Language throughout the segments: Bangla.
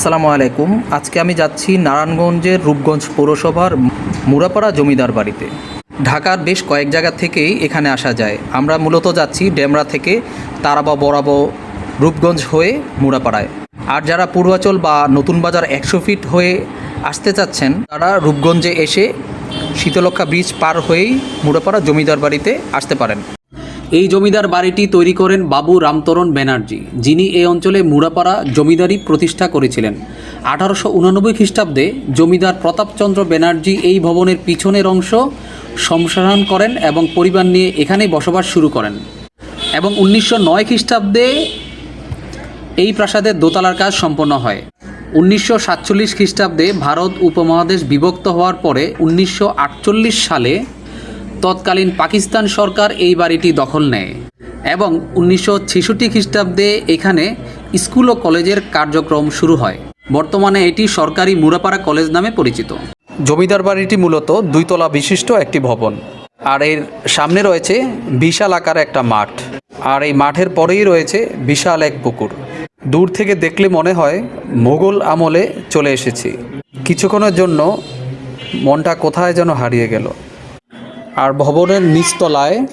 আসসালামু আলাইকুম। আজকে আমি যাচ্ছি নারায়ণগঞ্জের রূপগঞ্জ পৌরসভার মুরাপাড়া জমিদার বাড়িতে। ঢাকার বেশ কয়েক জায়গা থেকেই এখানে আসা যায়। আমরা মূলত যাচ্ছি ডেমরা থেকে তারাবা বরাবো রূপগঞ্জ হয়ে মুরাপাড়ায়। আর যারা পূর্বাচল বা নতুন বাজার একশো ফিট হয়ে আসতে চাচ্ছেন, তারা রূপগঞ্জে এসে শীতলক্ষা ব্রিজ পার হয়েই মুরাপাড়া জমিদার বাড়িতে আসতে পারেন। এই জমিদার বাড়িটি তৈরি করেন বাবু রামতরণ ব্যানার্জি, যিনি এই অঞ্চলে মুড়াপাড়া জমিদারি প্রতিষ্ঠা করেছিলেন। আঠারোশো উনানব্বই খ্রিস্টাব্দে জমিদার প্রতাপচন্দ্র ব্যানার্জি এই ভবনের পিছনের অংশ সম্প্রসারণ করেন এবং পরিবার নিয়ে এখানেই বসবাস শুরু করেন। এবং উনিশশো নয় খ্রিস্টাব্দে এই প্রাসাদের দোতলার কাজ সম্পন্ন হয়। উনিশশো সাতচল্লিশ খ্রিস্টাব্দে ভারত উপমহাদেশ বিভক্ত হওয়ার পরে উনিশশো আটচল্লিশ সালে তৎকালীন পাকিস্তান সরকার এই বাড়িটি দখল নেয় এবং উনিশশো ছেষট্টি খ্রিস্টাব্দে এখানে স্কুল ও কলেজের কার্যক্রম শুরু হয়। বর্তমানে এটি সরকারি মুরাপাড়া কলেজ নামে পরিচিত। জমিদার বাড়িটি মূলত দুইতলা বিশিষ্ট একটি ভবন। আর এর সামনে রয়েছে বিশাল আকার একটা মাঠ। আর এই মাঠের পরেই রয়েছে বিশাল এক পুকুর। দূর থেকে দেখলে মনে হয় মোগল আমলে চলে এসেছি। কিছুক্ষণের জন্য মনটা কোথায় যেন হারিয়ে গেল। আর ভবনের নিচতলায়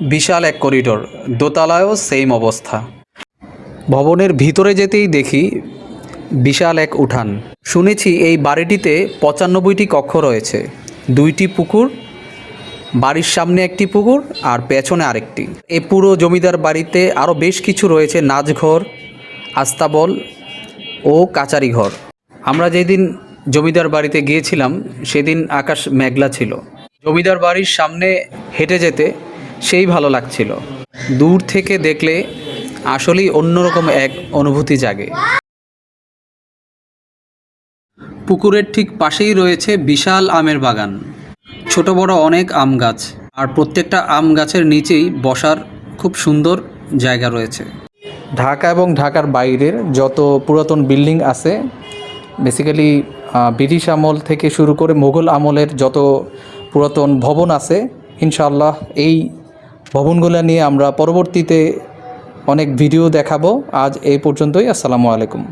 বিশাল এক করিডোর, দোতলায়ও সেম অবস্থা। ভবনের ভিতরে যেতেই দেখি বিশাল এক উঠান। শুনেছি এই বাড়িটিতে পঁচানব্বইটি কক্ষ রয়েছে। দুইটি পুকুর, বাড়ির সামনে একটি পুকুর আর পেছনে আরেকটি। এ পুরো জমিদার বাড়িতে আরও বেশ কিছু রয়েছে নাচঘর, আস্তাবল ও কাচারি ঘর আমরা যেদিন জমিদার বাড়িতে গিয়েছিলাম, সেদিন আকাশ মেঘলা ছিল। জমিদার বাড়ির সামনে হেঁটে যেতে সেই ভালো লাগছিল। দূর থেকে দেখলে আসলেই অন্যরকম এক অনুভূতি জাগে। পুকুরের ঠিক পাশেই রয়েছে বিশাল আমের বাগান। ছোট বড় অনেক আম গাছ, আর প্রত্যেকটা আম গাছের নিচেই বসার খুব সুন্দর জায়গা রয়েছে। ঢাকা এবং ঢাকার বাইরের যত পুরাতন বিল্ডিং আছে বেসিক্যালি ব্রিটিশ আমল থেকে শুরু করে মুঘল আমলের যত পুরাতন ভবন আছে। ইনশাআল্লাহ এই ভবনগুলো নিয়ে আমরা পরবর্তীতে অনেক ভিডিও দেখাবো। আজ এই পর্যন্তই। আসসালামু আলাইকুম।